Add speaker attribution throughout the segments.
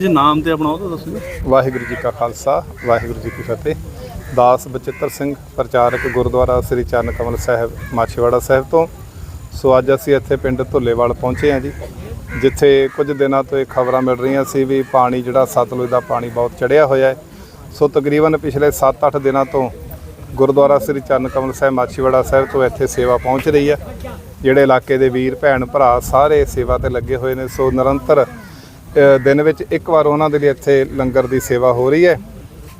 Speaker 1: ਜੀ, ਨਾਮ ਤੇ ਆਪਣਾ ਉਹ ਤਾਂ ਦੱਸੋ ਜੀ।
Speaker 2: ਵਾਹਿਗੁਰੂ ਜੀ ਕਾ ਖਾਲਸਾ, ਵਾਹਿਗੁਰੂ ਜੀ ਕੀ ਫਤਿਹ। ਦਾਸ ਬਚਿੱਤਰ ਸਿੰਘ, ਪ੍ਰਚਾਰਕ ਗੁਰਦੁਆਰਾ ਸ੍ਰੀ ਚਰਨ ਕਮਲ ਸਾਹਿਬ, ਮਾਛੀਵਾੜਾ ਸਾਹਿਬ ਤੋਂ। ਸੋ ਅੱਜ ਅਸੀਂ ਇੱਥੇ ਪਿੰਡ ਧੁੱਲੇਵਾਲ ਪਹੁੰਚੇ ਹਾਂ ਜੀ, ਜਿੱਥੇ ਕੁਝ ਦਿਨਾਂ ਤੋਂ ਇਹ ਖਬਰਾਂ ਮਿਲ ਰਹੀਆਂ ਸੀ ਵੀ ਪਾਣੀ ਜਿਹੜਾ ਸਤਲੁਜ ਦਾ ਪਾਣੀ ਬਹੁਤ ਚੜਿਆ ਹੋਇਆ ਹੈ। ਸੋ ਤਕਰੀਬਨ ਪਿਛਲੇ 7-8 ਦਿਨਾਂ ਤੋਂ ਗੁਰਦੁਆਰਾ ਸ੍ਰੀ ਚਰਨ ਕਮਲ ਸਾਹਿਬ, ਮਾਛੀਵਾੜਾ ਸਾਹਿਬ ਤੋਂ ਇੱਥੇ ਸੇਵਾ ਪਹੁੰਚ ਰਹੀ ਹੈ। ਜਿਹੜੇ ਇਲਾਕੇ ਦੇ ਵੀਰ, ਭੈਣ, ਭਰਾ ਸਾਰੇ ਸੇਵਾ ਤੇ ਲੱਗੇ ਹੋਏ ਨੇ। ਸੋ ਨਿਰੰਤਰ ਦਿਨ ਵਿੱਚ ਇੱਕ ਵਾਰ ਉਹਨਾਂ ਦੇ ਲਈ ਇੱਥੇ ਲੰਗਰ ਦੀ ਸੇਵਾ ਹੋ ਰਹੀ ਹੈ।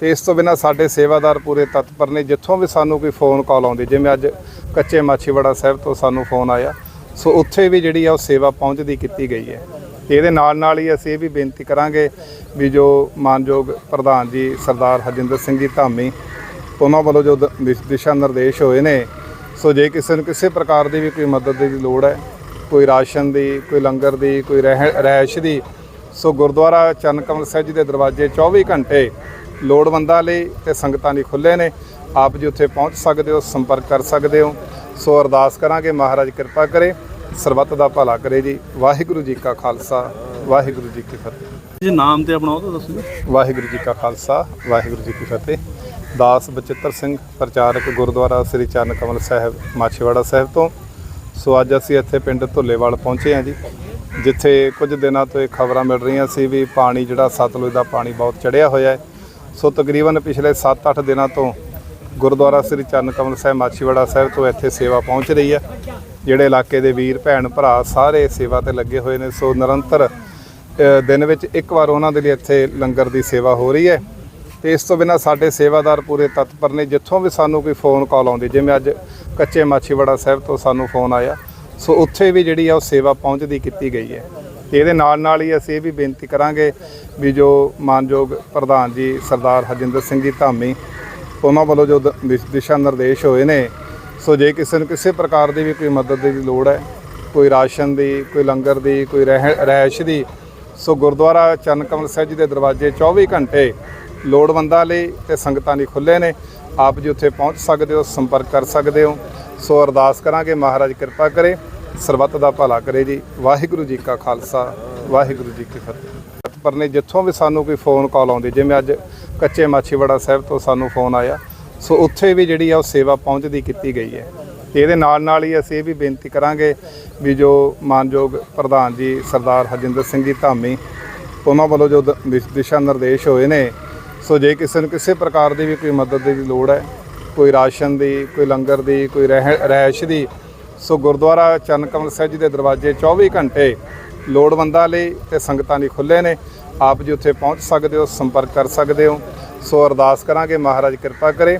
Speaker 2: ਤੇ ਇਸ ਤੋਂ ਬਿਨਾ ਸਾਡੇ ਸੇਵਾਦਾਰ ਪੂਰੇ ਤਤਪਰ ਨੇ, ਜਿੱਥੋਂ ਵੀ ਸਾਨੂੰ ਕੋਈ ਫੋਨ ਕਾਲ ਆਉਂਦੀ, ਜਿਵੇਂ ਅੱਜ ਕੱਚੇ ਮਾਛੀਵਾੜਾ ਸਾਹਿਬ ਤੋਂ ਸਾਨੂੰ ਫੋਨ ਆਇਆ, ਸੋ ਉੱਥੇ ਵੀ ਜਿਹੜੀ ਆ ਉਹ ਸੇਵਾ ਪਹੁੰਚਦੀ ਕੀਤੀ ਗਈ ਹੈ। ਤੇ ਇਹਦੇ ਨਾਲ ਨਾਲ ਹੀ ਅਸੀਂ ਇਹ ਵੀ ਬੇਨਤੀ ਕਰਾਂਗੇ ਵੀ ਜੋ ਮਾਨਯੋਗ ਪ੍ਰਧਾਨ ਜੀ ਸਰਦਾਰ ਹਰਜਿੰਦਰ ਸਿੰਘ ਜੀ ਧਾਮੀ, ਉਹਨਾਂ ਵੱਲੋਂ ਜੋ ਦਿਸ਼- ਦਿਸ਼ਾ ਨਿਰਦੇਸ਼ ਹੋਏ ਨੇ, ਸੋ ਜੇ ਕਿਸੇ ਨੂੰ ਕਿਸੇ ਪ੍ਰਕਾਰ ਦੀ ਵੀ ਕੋਈ ਮਦਦ ਦੀ ਲੋੜ ਹੈ, ਕੋਈ ਰਾਸ਼ਨ ਦੀ, ਕੋਈ ਲੰਗਰ ਦੀ, ਕੋਈ ਰਹਿ- ਰਹਿਸ਼ ਦੀ ਸੋ ਗੁਰਦੁਆਰਾ ਚਰਨ ਕਮਲ ਸਾਹਿਬ ਜੀ ਦੇ ਦਰਵਾਜ਼ੇ 24 ਘੰਟੇ ਲੋੜਵੰਦਾਂ ਲਈ ਤੇ ਸੰਗਤਾਂ ਲਈ ਖੁੱਲੇ ਨੇ। ਆਪ ਜੀ ਉੱਥੇ ਪਹੁੰਚ ਸਕਦੇ ਹੋ ਸੰਪਰਕ ਕਰ ਸਕਦੇ ਹੋ। ਸੋ ਅਰਦਾਸ ਕਰਾਂਗੇ ਮਹਾਰਾਜ ਕਿਰਪਾ ਕਰੇ ਸਰਬੱਤ ਦਾ ਭਲਾ ਕਰੇ ਜੀ। ਵਾਹਿਗੁਰੂ ਜੀ ਕਾ ਖਾਲਸਾ ਵਾਹਿਗੁਰੂ ਜੀ ਕੀ ਫਤਿਹ।
Speaker 1: ਜੀ ਨਾਮ ਤੇ ਆਪਣਾ ਉਹ ਤਾਂ ਦੱਸੋ।
Speaker 2: ਵਾਹਿਗੁਰੂ ਜੀ ਕਾ ਖਾਲਸਾ ਵਾਹਿਗੁਰੂ ਜੀ ਕੀ ਫਤਿਹ। ਦਾਸ ਬਚਿੱਤਰ ਸਿੰਘ ਪ੍ਰਚਾਰਕ ਗੁਰਦੁਆਰਾ ਸ੍ਰੀ ਚਰਨ ਕਮਲ ਸਾਹਿਬ ਮਾਛੀਵਾੜਾ ਸਾਹਿਬ ਤੋਂ। ਸੋ ਅੱਜ ਅਸੀਂ ਇੱਥੇ ਪਿੰਡ ਧੁੱਲੇਵਾਲ ਪਹੁੰਚੇ ਹਾਂ ਜੀ, ਜਿੱਥੇ ਕੁਝ ਦਿਨਾਂ ਤੋਂ ਇਹ ਖਬਰਾਂ ਮਿਲ ਰਹੀਆਂ ਸੀ ਵੀ ਪਾਣੀ ਜਿਹੜਾ ਸਤਲੁਜ ਦਾ ਪਾਣੀ ਬਹੁਤ ਚੜਿਆ ਹੋਇਆ ਹੈ। ਸੋ ਤਕਰੀਬਨ ਪਿਛਲੇ 7-8 ਦਿਨਾਂ ਤੋਂ ਗੁਰਦੁਆਰਾ ਸ੍ਰੀ ਚਰਨ ਕਮਲ ਸਾਹਿਬ, ਮਾਛੀਵਾੜਾ ਸਾਹਿਬ ਤੋਂ ਇੱਥੇ ਸੇਵਾ ਪਹੁੰਚ ਰਹੀ ਹੈ, ਜਿਹੜੇ ਇਲਾਕੇ ਦੇ ਵੀਰ, ਭੈਣ, ਭਰਾ ਸਾਰੇ ਸੇਵਾ ਤੇ ਲੱਗੇ ਹੋਏ ਨੇ। ਸੋ ਨਿਰੰਤਰ ਦਿਨ ਵਿੱਚ ਇੱਕ ਵਾਰ ਉਹਨਾਂ ਦੇ ਲਈ ਇੱਥੇ ਲੰਗਰ ਦੀ ਸੇਵਾ ਹੋ ਰਹੀ ਹੈ। ਤੇ ਇਸ ਤੋਂ ਬਿਨਾ ਸਾਡੇ ਸੇਵਾਦਾਰ ਪੂਰੇ ਤਤਪਰ ਨੇ, ਜਿੱਥੋਂ ਵੀ ਸਾਨੂੰ ਕੋਈ ਫੋਨ ਕਾਲ ਆਉਂਦੀ, ਜਿਵੇਂ ਅੱਜ ਕੱਚੇ ਮਾਛੀਵਾੜਾ ਸਾਹਿਬ ਤੋਂ ਸਾਨੂੰ ਫੋਨ ਆਇਆ, ਸੋ ਉੱਥੇ ਵੀ ਜਿਹੜੀ ਆ ਉਹ ਸੇਵਾ ਪਹੁੰਚਦੀ ਕੀਤੀ ਗਈ ਹੈ। ਤੇ ਇਹਦੇ ਨਾਲ ਨਾਲ ਹੀ ਅਸੀਂ ਇਹ ਵੀ ਬੇਨਤੀ ਕਰਾਂਗੇ ਵੀ ਜੋ ਮਾਨਯੋਗ ਪ੍ਰਧਾਨ ਜੀ ਸਰਦਾਰ ਹਰਜਿੰਦਰ ਸਿੰਘ ਜੀ ਧਾਮੀ, ਉਹਨਾਂ ਵੱਲੋਂ ਜੋ ਦਿਸ਼- ਦਿਸ਼ਾ ਨਿਰਦੇਸ਼ ਹੋਏ ਨੇ, ਸੋ ਜੇ ਕਿਸੇ ਨੂੰ ਕਿਸੇ ਪ੍ਰਕਾਰ ਦੀ ਵੀ ਕੋਈ ਮਦਦ ਦੀ ਲੋੜ ਹੈ, ਕੋਈ ਰਾਸ਼ਨ ਦੀ, ਕੋਈ ਲੰਗਰ ਦੀ, ਕੋਈ ਰਹਿ- ਰਹਿਸ਼ ਦੀ, ਸੋ ਗੁਰਦੁਆਰਾ ਚਰਨ ਕਮਲ ਸਾਹਿਬ ਜੀ ਦੇ ਦਰਵਾਜ਼ੇ 24 ਘੰਟੇ ਲੋੜਵੰਦਾਂ ਲਈ ਤੇ ਸੰਗਤਾਂ ਲਈ ਖੁੱਲੇ ਨੇ। ਆਪ ਜੀ ਉੱਥੇ ਪਹੁੰਚ ਸਕਦੇ ਹੋ, ਸੰਪਰਕ ਕਰ ਸਕਦੇ ਹੋ। ਸੋ ਅਰਦਾਸ ਕਰਾਂਗੇ, ਮਹਾਰਾਜ ਕਿਰਪਾ ਕਰੇ, ਸਰਬੱਤ ਦਾ ਭਲਾ ਕਰੇ ਜੀ। ਵਾਹਿਗੁਰੂ ਜੀ ਕਾ ਖਾਲਸਾ, ਵਾਹਿਗੁਰੂ ਜੀ ਕੀ ਫਤਿਹ। ਪਰ ਨੇ ਜਿੱਥੋਂ ਵੀ ਸਾਨੂੰ ਕੋਈ ਫੋਨ ਕਾਲ ਆਉਂਦੀ, ਜਿਵੇਂ ਅੱਜ ਕੱਚੇ ਮਾਛੀਵਾੜਾ ਸਾਹਿਬ ਤੋਂ ਸਾਨੂੰ ਫੋਨ ਆਇਆ। ਸੋ ਉੱਥੇ ਵੀ ਜਿਹੜੀ ਆ ਉਹ ਸੇਵਾ ਪਹੁੰਚਦੀ ਕੀਤੀ ਗਈ ਹੈ। ਤੇ ਇਹਦੇ ਨਾਲ ਨਾਲ ਹੀ ਅਸੀਂ ਇਹ ਵੀ ਬੇਨਤੀ ਕਰਾਂਗੇ ਵੀ ਜੋ ਮਾਨਯੋਗ ਪ੍ਰਧਾਨ ਜੀ ਸਰਦਾਰ ਹਰਜਿੰਦਰ ਸਿੰਘ ਜੀ ਧਾਮੀ, ਉਹਨਾਂ ਵੱਲੋਂ ਜੋ ਦਿਸ਼- ਦਿਸ਼ਾ ਨਿਰਦੇਸ਼ ਹੋਏ ਨੇ ਸੋ ਜੇ ਕਿਸੇ ਨੂੰ ਕਿਸੇ ਪ੍ਰਕਾਰ ਦੀ ਵੀ ਕੋਈ ਮਦਦ ਦੀ ਲੋੜ ਹੈ, ਕੋਈ ਰਾਸ਼ਨ ਦੀ, ਕੋਈ ਲੰਗਰ ਦੀ, ਕੋਈ ਰਹਿ- ਰਿਹਾਇਸ਼ ਦੀ, ਸੋ ਗੁਰਦੁਆਰਾ ਚਰਨ ਕਮਲ ਸਾਹਿਬ ਜੀ ਦੇ ਦਰਵਾਜ਼ੇ 24 ਘੰਟੇ ਲੋੜਵੰਦਾਂ ਲਈ ਤੇ ਸੰਗਤਾਂ ਲਈ ਖੁੱਲੇ ਨੇ। ਆਪ ਜੀ ਉੱਥੇ ਪਹੁੰਚ ਸਕਦੇ ਹੋ, ਸੰਪਰਕ ਕਰ ਸਕਦੇ ਹੋ। ਸੋ ਅਰਦਾਸ ਕਰਾਂਗੇ, ਮਹਾਰਾਜ ਕਿਰਪਾ ਕਰੇ।